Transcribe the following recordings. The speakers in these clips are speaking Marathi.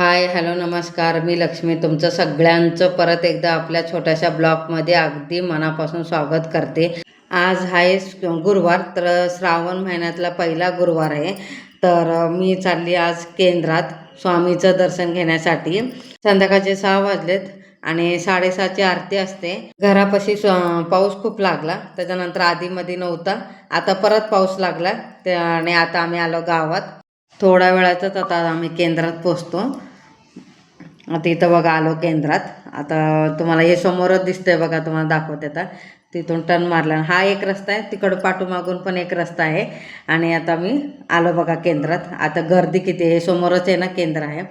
हाय हॅलो नमस्कार. मी लक्ष्मी. तुमचं सगळ्यांचं परत एकदा आपल्या छोट्याशा ब्लॉगमध्ये अगदी मनापासून स्वागत करते. आज आहे गुरुवार तर श्रावण महिन्यातला पहिला गुरुवार आहे. तर मी चालली आज केंद्रात स्वामीचं दर्शन घेण्यासाठी. संध्याकाळचे सहा वाजलेत आणि साडेसहाची आरती असते. घरापाशी पाऊस खूप लागला. त्याच्यानंतर आधीमध्ये नव्हता. आता परत पाऊस लागला. आणि आता आम्ही आलो गावात. थोड्या वेळातच आता आम्ही केंद्रात पोचतो आता इथं बघा आलो केंद्रात. आता तुम्हाला हे समोरच दिसतंय बघा तुम्हाला दाखवते आता. तिथून टर्न मारला. हा एक रस्ता आहे तिकडं पाठूमागून पण एक रस्ता आहे. आणि आता मी आलो बघा केंद्रात. आता गर्दी किती आहे हे समोरच आहे ना केंद्र आहे.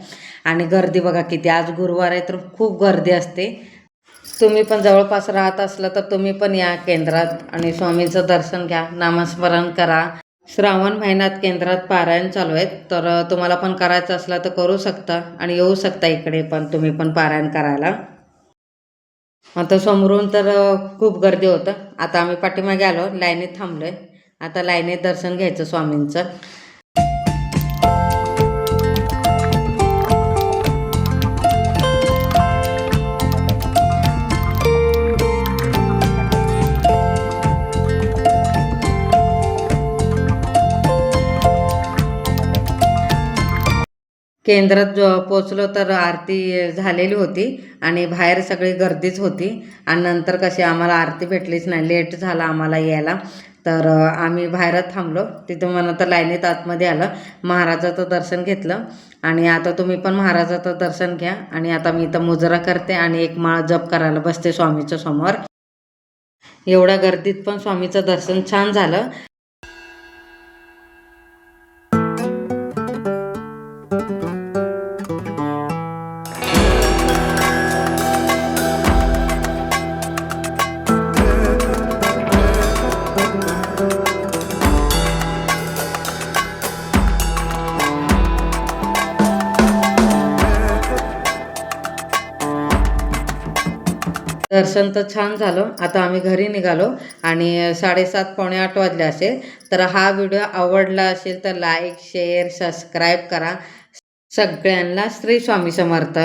आणि गर्दी बघा किती आज गुरुवार आहे तर खूप गर्दी असते. तुम्ही पण जवळपास राहत असलं तर तुम्ही पण या केंद्रात. आणि स्वामींचं दर्शन घ्या नामस्मरण करा. श्रावण महिन्यात केंद्रात पारायण चालू आहेत तर तुम्हाला पण करायचं असलं तर करू शकता आणि येऊ शकता इकडे पण तुम्ही पण पारायण करायला. आता समोरून तर खूप गर्दी होतं. आता आम्ही पाठीमागे आलो लाईनीत थांबलो आहे आता लाईनीत दर्शन घ्यायचं स्वामींचं. केंद्रात जो पोचलो तर आरती झालेली होती आणि बाहेर सगळी गर्दीच होती आणि नंतर कशी आम्हाला आरती भेटलीच नाही लेट झाला आम्हाला यायला. तर आम्ही बाहेरच थांबलो. तिथं मला तर लाईनीत आतमध्ये आलं. महाराजाचं दर्शन घेतलं आणि आता तुम्ही पण महाराजाचं दर्शन घ्या आणि आता मी इथं मुजरा करते आणि एक माळ जप करायला बसते स्वामीच्या समोर. एवढ्या गर्दीत पण स्वामीचं दर्शन छान झालं. दर्शन तर छान झालं. आता आम्ही घरी निघालो आणि साडेसात पावणे आठ वाजले असेल. तर हा व्हिडिओ आवडला असेल तर लाईक शेअर सबस्क्राईब करा. सगळ्यांना श्री स्वामी समर्थ.